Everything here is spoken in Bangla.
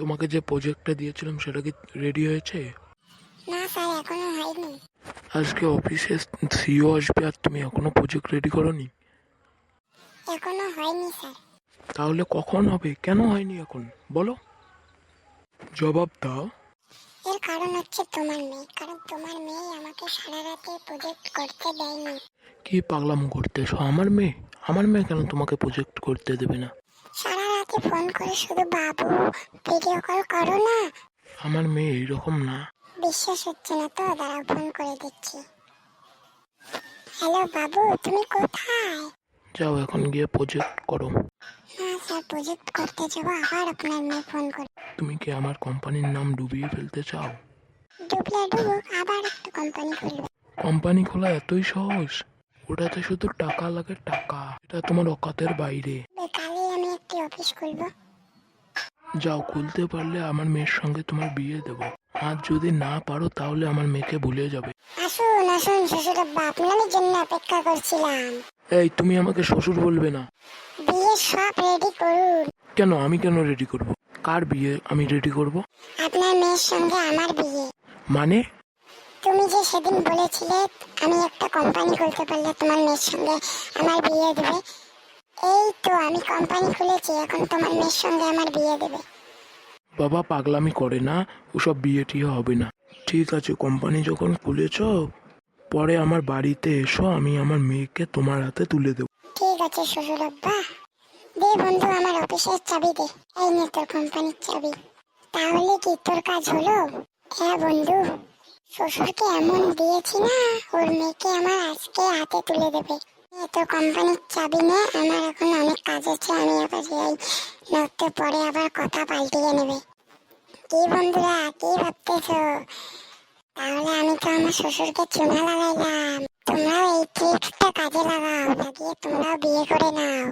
তোমাকে যে প্রজেক্টটা দিয়েছিলাম সেটা কি রেডি হয়েছে? না স্যার এখনও হয়নি। আজকে অফিসে সিও আসবে আর তুমি এখনও প্রজেক্ট রেডি করোনি? এখনও হয়নি স্যার। তাহলে কখন হবে? কেন হয়নি এখন? বলো। জবাব দাও। এর কারণ হচ্ছে তোমার মেয়ে কারণ তোমার মেয়ে আমাকে সারা রাতে প্রজেক্ট করতে দেয়নি। কি পাগলামো করতেছো? আমার মেয়ে? আমার মেয়ে কেন তোমাকে প্রজেক্ট করতে দেবে না? সারা ফোন করে শুধু বাবু ভিডিও কল করো না। আমার মেয়ে এরকম না। বিশ্বাস হচ্ছে না তো দাঁড়াও ফোন করে দিচ্ছি। হ্যালো বাবু তুমি কোথায়? যাও এখন গিয়ে প্রজেক্ট করো। না স্যার প্রজেক্ট করতে যাব আবার আপনার মেয়ে ফোন করে। তুমি কি আমার কোম্পানির নাম ডুবিয়ে ফেলতে চাও? ডুবলে ডুবুক আবার একটা কোম্পানি খুলবে। কোম্পানি খোলা এতই সহজ? ওটাতে শুধু টাকা লাগে টাকা এটা তোমার অকাতের বাইরে। অফিস খুলবো যাও খুলতে পারলে আমার মেয়ের সঙ্গে তোমার বিয়ে দেবো। আর যদি না পারো তাহলে আমার মেয়েকে ভুলে যাবে। আসুন আসুন শ্বশুর আব্বা আপনারই জন্য অপেক্ষা করছিলাম। এই তুমি আমাকে শ্বশুর বলবে না। বিয়ে সব রেডি করুন। কেন? আমি কেন রেডি করব? কার বিয়ে আমি রেডি করব? আপনার মেয়ের সঙ্গে আমার বিয়ে। মানে? তুমি যে সেদিন বলেছিলে আমি একটা কোম্পানি খুলতে পারলে তোমার মেয়ের সঙ্গে আমার বিয়ে দেবে। এই তো আমি কোম্পানি খুলেছি এখন তোমার মেয়ের সঙ্গে আমার বিয়ে দেবে। বাবা পাগলামি করে না ওসব বিয়ে টিয়ে হবে না। ঠিক আছে কোম্পানি যখন খুলেছ পরে আমার বাড়িতে এসো আমি আমার মেয়েকে তোমার হাতে তুলে দেবো। ঠিক আছে শ্বশুর আব্বা দে বন্ধু আমার অফিসের চাবি দে। এই নে তোর কোম্পানির চাবি। তাহলে কি তোর কাজ হলো? হ্যাঁ বন্ধু শ্বশুরকে এমন দিয়েছি না ওর মেয়েকে আমার আজকে হাতে তুলে দেবে। তোর কোম্পানির চাবি নে, আমার এখন অনেক কাজ আছে, আমি আবার যাই নয়তো পরে আবার কথা পাল্টিয়ে নেবে। কি বন্ধুরা, কি ভাবতেছো? তাহলে আমি তো আমার শ্বশুরকে চুনা লাগাইলাম। তোমরাও এই ট্রিক্সটা কাজে লাগাও, লাগিয়ে তোমরাও বিয়ে করে নাও।